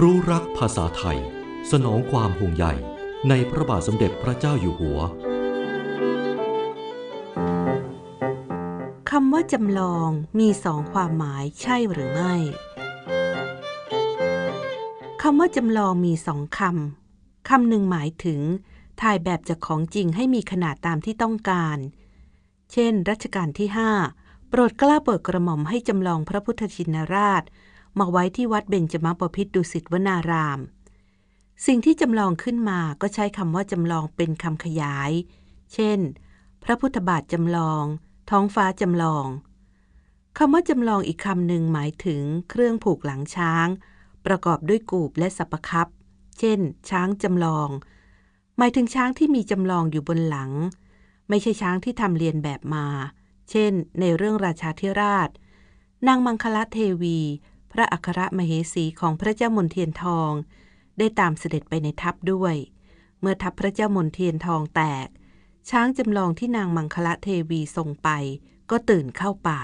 รู้รักภาษาไทย สนองความห่วงใยในพระบาทสมเด็จพระเจ้าอยู่หัวคำว่าจำลองมีสองความหมายใช่หรือไม่คำว่าจำลองมีสองคำ คำหนึ่งหมายถึง ถ่ายแบบจากของจริงให้มีขนาดตามที่ต้องการ เช่น รัชกาลที่ 5 โปรดกล้าโปรดกระหม่อมให้จำลองพระพุทธชินราช มาไว้ที่วัดเบญจมบพิตรดุสิตวนาราม สิ่งที่จำลองขึ้นมาก็ใช้คำว่าจำลองเป็นคำขยาย เช่น พระพุทธบาทจำลอง ท้องฟ้าจำลองคำว่าจำลองอีกคำหนึ่งหมายถึงเครื่องผูกหลังช้าง ประกอบด้วยกูบและสัปคับ เช่น ช้างจำลอง หมายถึงช้างที่มีจำลองอยู่บนหลัง ไม่ใช่ช้างที่ทำเรียนแบบมา เช่น ในเรื่องราชาธิราช นางมังคลเทวี พระอัครมเหสีของพระเจ้ามนเทียนทอง ได้ตามเสด็จไปในทัพด้วย เมื่อทัพพระเจ้ามนเทียนทองแตก ช้างจำลองที่นางมังคลเทวีส่งไป ก็ตื่นเข้าป่า